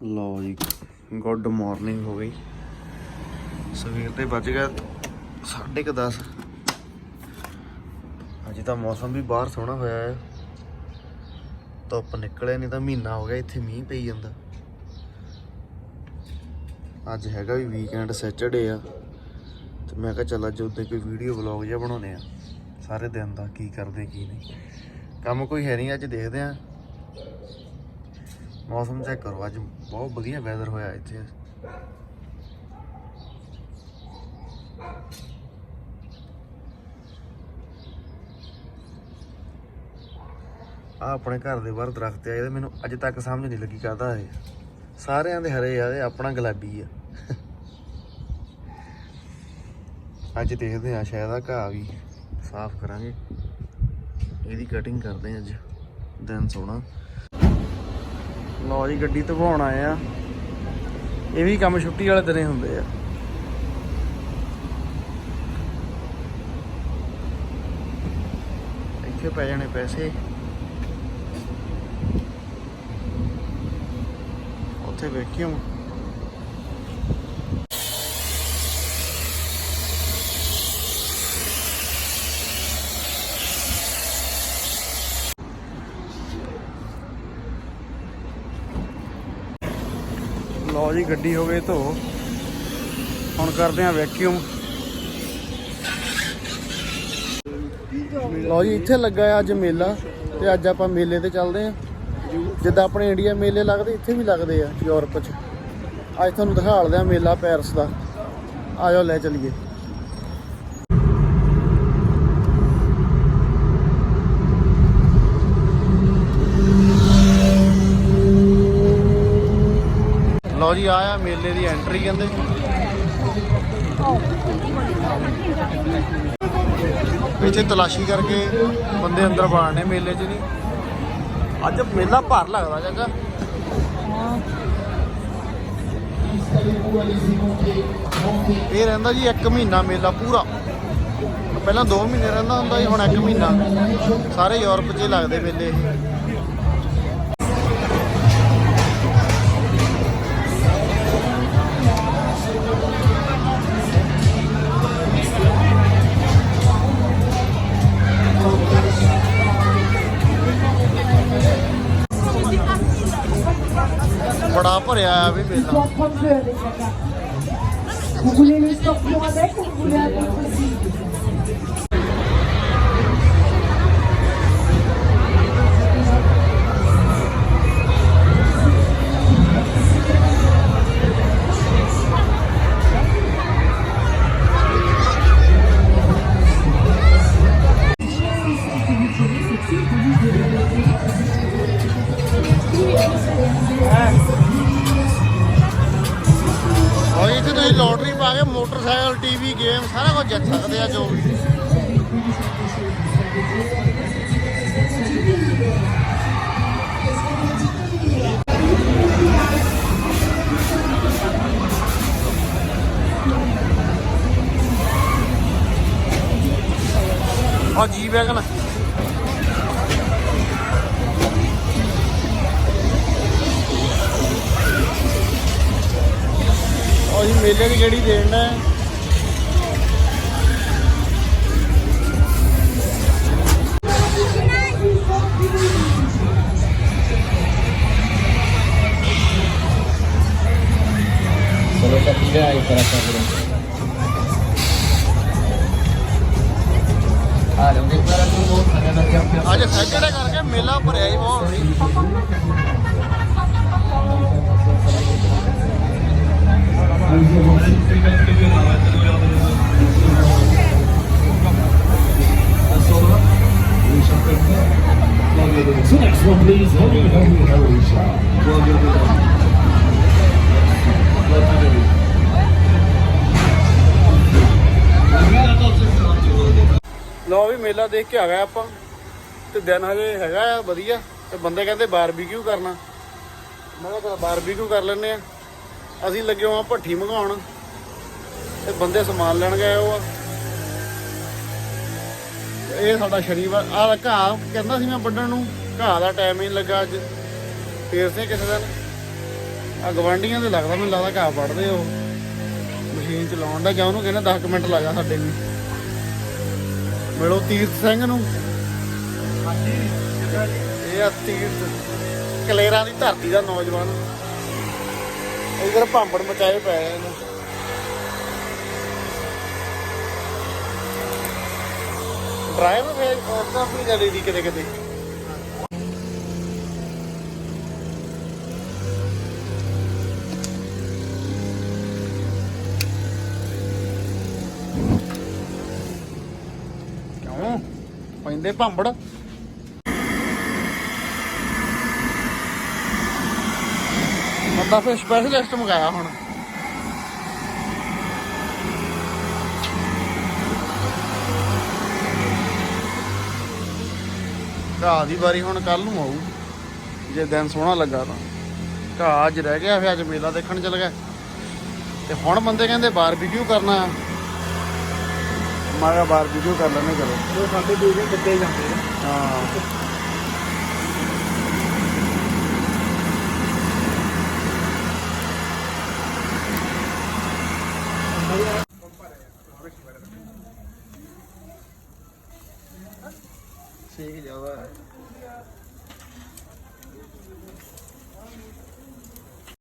ਲਓ ਜੀ, good morning ਹੋ ਗਈ। ਸਵੇਰ ਦੇ ਵੱਜ ਗਿਆ 10:30 ਅੱਜ ਤਾਂ ਮੌਸਮ ਵੀ ਬਾਹਰ ਸੋਹਣਾ ਹੋਇਆ ਹੈ। ਧੁੱਪ ਨਿਕਲੇ ਨਹੀਂ ਤਾਂ ਮਹੀਨਾ ਹੋ ਗਿਆ ਇੱਥੇ ਮੀਂਹ ਪਈ ਜਾਂਦਾ। ਅੱਜ ਹੈਗਾ ਵੀ ਵੀਕਐਂਡ ਸੈਚਰਡੇ ਆ। ਤੇ ਮੈਂ ਕਿਹਾ ਚੱਲ ਅੱਜ ਉੱਤੇ ਕੋਈ ਵੀਡੀਓ ਵਲੌਗ ਜਿਹਾ ਬਣਾਉਨੇ ਆ। ਸਾਰੇ ਦਿਨ ਦਾ ਕੀ ਕਰਦੇ ਕੀ ਨਹੀਂ। ਕੰਮ ਕੋਈ ਹੈ ਨਹੀਂ, ਅੱਜ ਦੇਖਦੇ ਆ। ਮੌਸਮ ਚੈੱਕ ਕਰੋ। ਅੱਜ ਬਹੁਤ ਵਧੀਆ ਵੈਦਰ ਹੋਇਆ ਇੱਥੇ। ਆ ਆਪਣੇ ਘਰ ਦੇ ਬਾਹਰ ਦਰਖਤ ਆ, ਇਹਦੇ ਮੈਨੂੰ ਅਜੇ ਤੱਕ ਸਮਝ ਨਹੀਂ ਲੱਗੀ ਕਾਹਦਾ ਇਹ। ਸਾਰਿਆਂ ਦੇ ਹਰੇ ਆ ਇਹ ਆਪਣਾ ਗੁਲਾਬੀ ਆ। ਅੱਜ ਦੇਖਦੇ ਆ ਸ਼ਾਇਦ ਆ ਘਾਹ ਵੀ ਸਾਫ਼ ਕਰਾਂਗੇ। ਇਹਦੀ ਕਟਿੰਗ ਕਰਦੇ ਅੱਜ। ਦਿਨ ਸੋਹਣਾ। ਲਓ ਜੀ, ਗੱਡੀ ਧਵਾਉਣ ਆਏ ਆ। ਇਹ ਵੀ ਕੰਮ ਛੁੱਟੀ ਵਾਲੇ ਦਿਨੇ ਹੁੰਦੇ ਆ। ਇੱਥੇ ਪੈ ਜਾਣੇ ਪੈਸੇ। ਉੱਥੇ ਵੇਖਿਓ ਲਓ ਜੀ ਗੱਡੀ ਹੋ ਗਈ ਧੋ ਹੁਣ ਕਰਦੇ ਆ ਵੈਕਿਊਮ ਲਓ ਜੀ, ਇੱਥੇ ਲੱਗਾ ਆ ਅੱਜ ਮੇਲਾ ਤੇ ਅੱਜ ਆਪਾਂ ਮੇਲੇ ਤੇ ਚੱਲਦੇ ਆ ਜਿੱਦਾਂ ਆਪਣੇ ਇੰਡੀਆ ਮੇਲੇ ਲੱਗਦੇ, ਇੱਥੇ ਵੀ ਲੱਗਦੇ ਆ ਯੂਰਪ 'ਚ। ਅੱਜ ਤੁਹਾਨੂੰ ਦਿਖਾਲਦੇ ਆ ਮੇਲਾ ਪੈਰਿਸ ਦਾ। ਆ ਲੈ ਚਲੀਏ। ਲਓ ਜੀ ਆਇਆ ਮੇਲੇ ਦੀ ਐਂਟਰੀ ਕਹਿੰਦੇ। ਪਿੱਛੇ ਤਲਾਸ਼ੀ ਕਰਕੇ ਬੰਦੇ ਅੰਦਰ ਬਾੜਨੇ ਮੇਲੇ 'ਚ ਨਹੀਂ। ਅੱਜ ਮੇਲਾ ਭਰ ਲੱਗਦਾ ਜੱਗਾ। ਇਹ ਰਹਿੰਦਾ ਜੀ 1 ਮਹੀਨਾ ਮੇਲਾ ਪੂਰਾ। ਪਹਿਲਾਂ 2 ਮਹੀਨੇ ਰਹਿੰਦਾ ਹੁੰਦਾ ਜੀ ਹੁਣ 1 ਮਹੀਨਾ। ਸਾਰੇ ਯੂਰਪ 'ਚ ਲੱਗਦੇ ਮੇਲੇ ਇਹ। Vous voulez le champion avec ou vous voulez avec aussi ਔਰ ਇੱਥੇ ਤੁਸੀਂ ਲੋਟਰੀ ਪਾ ਕੇ ਮੋਟਰਸਾਈਕਲ, ਟੀਵੀ, ਗੇਮ ਸਾਰਾ ਕੁਝ ਜਿੱਤ ਸਕਦੇ ਆ ਜੋ ਵੀ। ਆ ਜੀ ਵੈਗਨ ਜੀ ਮੇਲੇ ਦੀ ਗੇੜੀ ਦੇਣ ਦਾ Solo capire y para. Ah, campeón. ਅੱਜ ਸੈਟਰਡੇ ਕਰਕੇ ਮੇਲਾ ਭਰਿਆ ਹੀ ਬਹੁਤ So next one please, Henry Henry Henry Shaw. ਲੋ ਵੀ ਮੇਲਾ ਦੇਖ ਕੇ ਆ ਗਏ ਆਪਾਂ ਤੇ ਦਿਨ ਹਜੇ ਹੈਗਾ ਆ ਵਧੀਆ। ਤੇ ਬੰਦੇ ਕਹਿੰਦੇ ਬਾਰਬੀਕਿਊ ਕਰਨਾ। ਮੈਂ ਕਿਹਾ ਚਲ ਬਾਰਬੀਕਿਊ ਕਰ ਲੈਨੇ ਆ। ਅਸੀਂ ਲੱਗੇ ਹਾਂ ਭੱਠੀ ਮੰਗਾਉਣ ਤੇ ਬੰਦੇ ਸਮਾਨ ਲੈਣ ਗਏ ਉਹ। ਆ ਇਹ ਸਾਡਾ ਸ਼ਨੀਵਾਰ ਆ। ਘਾਹ ਕਹਿੰਦਾ ਸੀ ਮੈਂ ਵੱਢਣ ਨੂੰ। ਘਾਹ ਦਾ ਟਾਈਮ ਹੀ ਲੱਗਾ ਅੱਜ। ਫੇਰ ਸੇ ਕਿਸੇ ਦਿਨ ਆ ਗਵਾਂਡੀਆਂ ਦੇ ਲੱਗਦਾ ਮੈਨੂੰ ਲੱਗਦਾ ਘਾਹ ਪੜਦੇ ਉਹ। ਮਸ਼ੀਨ ਚਲਾਉਣ ਦਾ ਜਾਂ ਉਹਨੂੰ ਕਹਿੰਦਾ 10 ਕੁ ਮਿੰਟ ਲੱਗਾ ਸਾਡੇ ਵੀ ਮਿਲੋ ਤੀਰਥ ਸਿੰਘ ਨੂੰ। ਇਹ ਆ ਤੀਰਥ। ਕਲੇਰਾਂ ਦੀ ਧਰਤੀ ਦਾ ਨੌਜਵਾਨ। ਇਧਰ ਭਾਂਬੜ ਮਚਾਏ ਪਏ ਆ ਇਹਨੂੰ ਫੇਰ ਉਹਦਾ ਵੀ ਜਲੀ ਦੀ ਕਿਤੇ ਕਿਤੇ। ਕਿਉਂ? ਪੈਂਦੇ ਭਾਂਬੜ। ਮੱਦਾ ਫਿਰ ਸਪੈਸ਼ਲਿਸਟ ਮੰਗਾਇਆ ਹੁਣ। ਘਾਹ ਦੀ ਵਾਰੀ ਹੁਣ ਕੱਲ ਨੂੰ ਆਊ। ਜੇ ਦਿਨ ਸੋਹਣਾ ਲੱਗਾ ਤਾਂ। ਘਾਹ ਅੱਜ ਰਹਿ ਗਿਆ ਫੇ ਅੱਜ ਮੇਲਾ ਦੇਖਣ ਚੱਲ ਗਏ ਤੇ ਹੁਣ ਬੰਦੇ ਕਹਿੰਦੇ ਬਾਰਬੀਕਿਊ ਕਰਨਾ। ਮਾਗਾ ਬਾਰਬੀਕਿਊ ਕਰ ਲੈਣੇ ਚਲੋ। ਉਹ ਸਾਡੇ ਦੂਜੇ ਕਿੱਦੇ ਜਾਂਦੇ ਹਾਂ। ที่เ